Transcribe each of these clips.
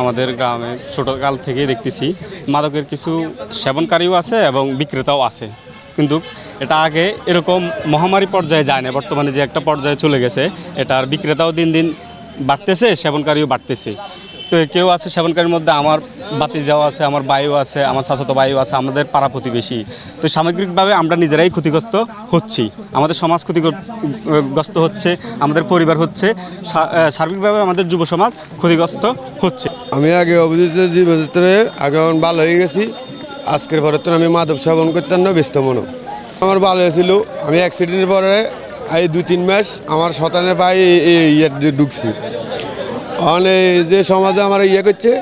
আমাদের গ্রামে ছোটোকাল থেকেই দেখতেছি। মাদকের কিছু সেবনকারীও আছে এবং বিক্রেতাও আছে। কিন্তু এটা আগে এরকম মহামারী পর্যায়ে যায় না বর্তমানে যে একটা পর্যায়ে চলে গেছে, এটার বিক্রেতাও দিন দিন বাড়তেছে, সেবনকারীও বাড়তেছে। তো কেউ আছে সেবনকারীর মধ্যে, আমার বাতি যাওয়া আছে, আমার বায়ু আছে, আমার চাচাতো বায়ু আছে, আমাদের পাড়া প্রতিবেশী। তো সামগ্রিকভাবে আমরা নিজেরাই ক্ষতিগ্রস্ত হচ্ছি। আমাদের সমাজ ক্ষতিগ্রস্ত হচ্ছে, আমাদের পরিবার হচ্ছে সার্বিকভাবে আমাদের যুব সমাজ ক্ষতিগ্রস্ত হচ্ছে। আমি আগে অভিজিৎ জীবনচিত্রে আগে এখন ভালো হয়ে গেছি। আজকের পরে তো আমি মাদক সেবন করতাম না, ব্যস্ত মনে আমার ভালো হয়েছিল। আমি অ্যাক্সিডেন্টের পরে এই দু তিন মাস আমার শতানের পায়ে ইয়ে ঢুকছি। মানে যে সমাজে আমার ইয়ে করছে,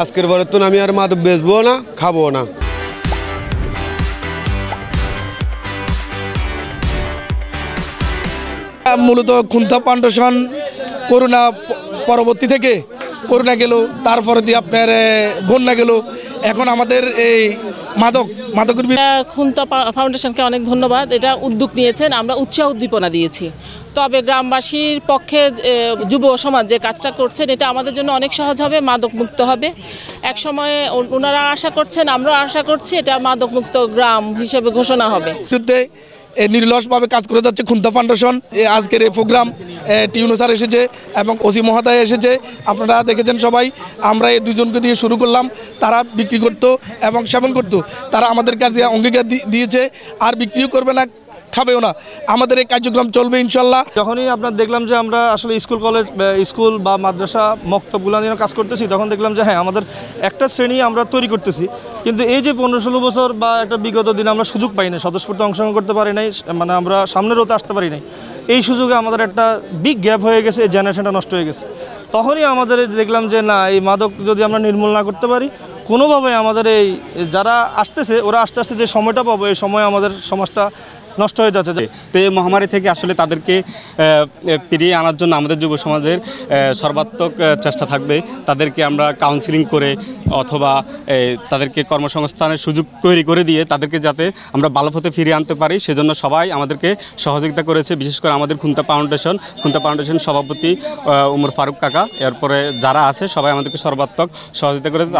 আজকের পরে তো আমি আর মাদক বেচবো না, খাব না। মূলত খুন্তা ফাউন্ডেশন করোনা পরবর্তী থেকে করোনা গেল তারপরে দিয়ে আপনার বন্যা গেল। এখন আমাদের এই মাদক মাদকের খুন্তা ফাউন্ডেশনকে অনেক ধন্যবাদ। এটা উদ্যোগ নিয়েছেন আমরা উৎসাহ উদ্দীপনা দিয়েছি। তবে গ্রামবাসীর পক্ষে যুব সমাজ যে কাজটা করছেন এটা আমাদের জন্য অনেক সহজ হবে মাদক মুক্ত হবে। এক সময়ে ওনারা আশা করছেন আমরাও আশা করছি এটা মাদক মুক্ত গ্রাম হিসেবে ঘোষণা হবে। নির্লসভাবে কাজ করে যাচ্ছে খুন্তা ফাউন্ডেশন। আজকের এই প্রোগ্রাম টিউনো স্যার এসেছে এবং ওসি মহাদায় এসেছে। আপনারা দেখেছেন সবাই, আমরা এই দুজনকে দিয়ে শুরু করলাম। তারা বিক্রি করতো এবং সেবন করতো। তারা আমাদের কাছে অঙ্গীকার দিয়েছে। আর বিক্রিও করবে না। খাবেও না। আমাদের এই কার্যক্রম চলবে ইনশাল্লাহ। যখনই আপনার দেখলাম যে আমরা আসলে স্কুল কলেজ স্কুল বা মাদ্রাসা মক্তবগুলো নিয়ে কাজ করতেছি, তখন দেখলাম যে হ্যাঁ আমাদের একটা শ্রেণি আমরা তৈরি করতেছি। কিন্তু এই যে পনেরো ষোলো বছর বা একটা বিগত দিন আমরা সুযোগ পাই নাই, স্বতঃস্ফূর্ত অংশগ্রহণ করতে পারি নাই মানে আমরা সামনের হতে আসতে পারি নাই। এই সুযোগে আমাদের একটা বিগ গ্যাপ হয়ে গেছে, এই জেনারেশনটা নষ্ট হয়ে গেছে। তখনই আমাদের দেখলাম যে না, এই মাদক যদি আমরা নির্মূল না করতে পারি কোনোভাবে আমাদের এই যারা আসতেছে, ওরা আস্তে আস্তে যে সময়টা পাবো, এই সময় আমাদের সমাজটা নষ্ট হয়ে যাচ্ছে। তো এই মহামারী থেকে আসলে তাদেরকে ফিরিয়ে আনার জন্য আমাদের যুব সমাজের সর্বাত্মক চেষ্টা থাকবে। তাদেরকে আমরা কাউন্সিলিং করে অথবা তাদেরকে কর্মসংস্থানের সুযোগ তৈরি করে দিয়ে তাদেরকে যাতে আমরা ভালো পথে ফিরিয়ে আনতে পারি। সেজন্য সবাই আমাদেরকে সহযোগিতা করেছে। বিশেষ করে আমাদের খুন্তা ফাউন্ডেশন। খুন্তা ফাউন্ডেশন সভাপতি উমর ফারুক কাকা। এরপরে যারা আছে, সবাই আমাদেরকে সর্বাত্মক সহযোগিতা করেছে।